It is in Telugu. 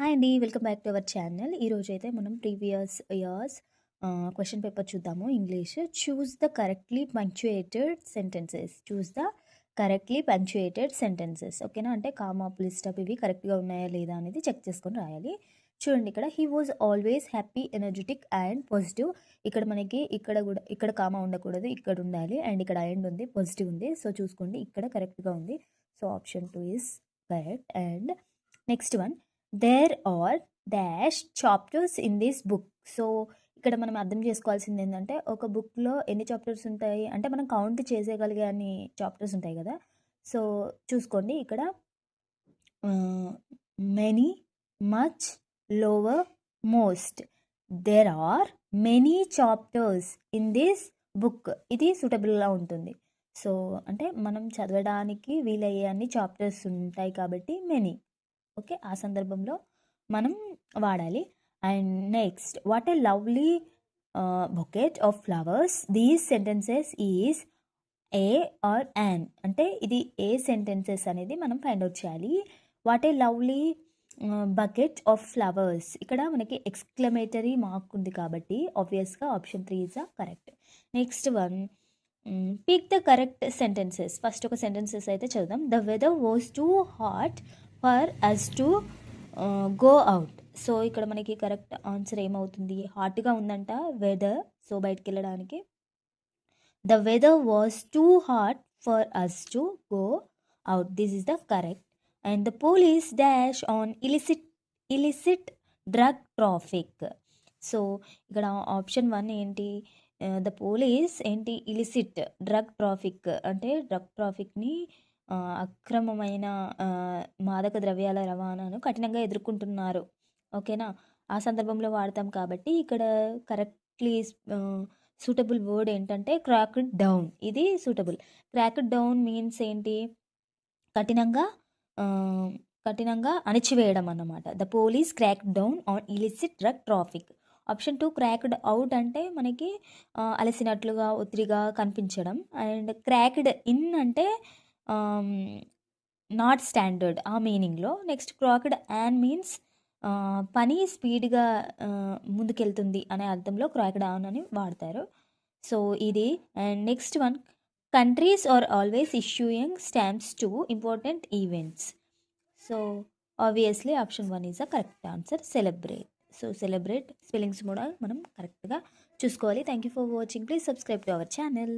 హాయ్ అండి. Welcome back to our channel. ఈరోజు అయితే మనం ప్రీవియస్ ఇయర్స్ క్వశ్చన్ పేపర్ చూద్దాము. English. Choose the correctly punctuated sentences choose the correctly punctuated sentences ఓకేనా? అంటే కామా పులి స్టాప్ ఇవి కరెక్ట్గా ఉన్నాయా లేదా అనేది చెక్ చేసుకొని రాయాలి. చూడండి ఇక్కడ he was always happy energetic and positive ఇక్కడ మనకి ఇక్కడ కూడా ఇక్కడ కామా ఉండకూడదు ఇక్కడ ఉండాలి. అండ్ ఇక్కడ ఎండ్ ఉంది పాజిటివ్ ఉంది. సో చూసుకోండి ఇక్కడ కరెక్ట్గా ఉంది. So option two is correct and next one there are dash chapters in this book so ఇక్కడ మనం అర్థం చేసుకోవాల్సింది ఏంటంటే ఒక బుక్లో ఎన్ని చాప్టర్స్ ఉంటాయి? అంటే మనం కౌంట్ చేసేయగలిగే అన్ని చాప్టర్స్ ఉంటాయి కదా? సో చూసుకోండి ఇక్కడ. Many much lower most there are many chapters in this book ఇది సూటబుల్గా ఉంటుంది. సో అంటే మనం చదవడానికి వీలయ్యే అన్ని చాప్టర్స్ ఉంటాయి కాబట్టి మెనీ ఓకే ఆ సందర్భంలో మనం వాడాలి. And next what a lovely bouquet of flowers. These sentences is a or an అంటే ఇది ఏ సెంటెన్సెస్ అనేది మనం ఫైండ్ అవుట్ చేయాలి. What a lovely bucket of flowers ఇక్కడ మనకి ఎక్స్క్లమేటరీ మార్క్ ఉంది కాబట్టి ఆబ్వియస్గా option three is correct next one pick the correct sentences first ఒక సెంటెన్సెస్ అయితే చదుదాం the weather was too hot for us to go out so ఇక్కడ మనకి కరెక్ట్ ఆన్సర్ ఏమవుతుంది? హాట్గా ఉందంట వెదర్ సో బయటికి వెళ్ళడానికి the weather was too hot for us to go out this is the correct and the police dash on illicit illicit drug traffic so ఇక్కడ ఆప్షన్ వన్ ఏంటి? ద పోలీస్ ఏంటి? ఇలిసిట్ డ్రగ్ ట్రాఫిక్ అంటే డ్రగ్ ట్రాఫిక్ని అక్రమమైన మాదక ద్రవ్యాల రవాణాను కఠినంగా ఎదుర్కొంటున్నారు. ఓకేనా? ఆ సందర్భంలో వాడతాం కాబట్టి ఇక్కడ కరెక్ట్లీ సూటబుల్ వర్డ్ ఏంటంటే క్రాక్డ్ డౌన్. ఇది సూటబుల్. క్రాక్డ్ డౌన్ మీన్స్ ఏంటి? కఠినంగా కఠినంగా అణిచివేయడం అన్నమాట. The police crack down on illicit drug traffic. Option two cracked out అంటే మనకి అలసినట్లుగా ఒత్తిడిగా కనిపించడం. అండ్ క్రాక్డ్ ఇన్ అంటే నాట్ స్టాండర్డ్ ఆ మీనింగ్లో. నెక్స్ట్ క్రాక్డ్ యాన్ మీన్స్ పని స్పీడ్గా ముందుకెళ్తుంది అనే అర్థంలో క్రాక్డ్ ఆన్ అని వాడతారు. సో ఇది. And next one countries are always issuing stamps to important events. So obviously option one is a correct answer celebrate. So celebrate spellings కూడా మనం కరెక్ట్గా చూసుకోవాలి. Thank you for watching. Please subscribe to our channel.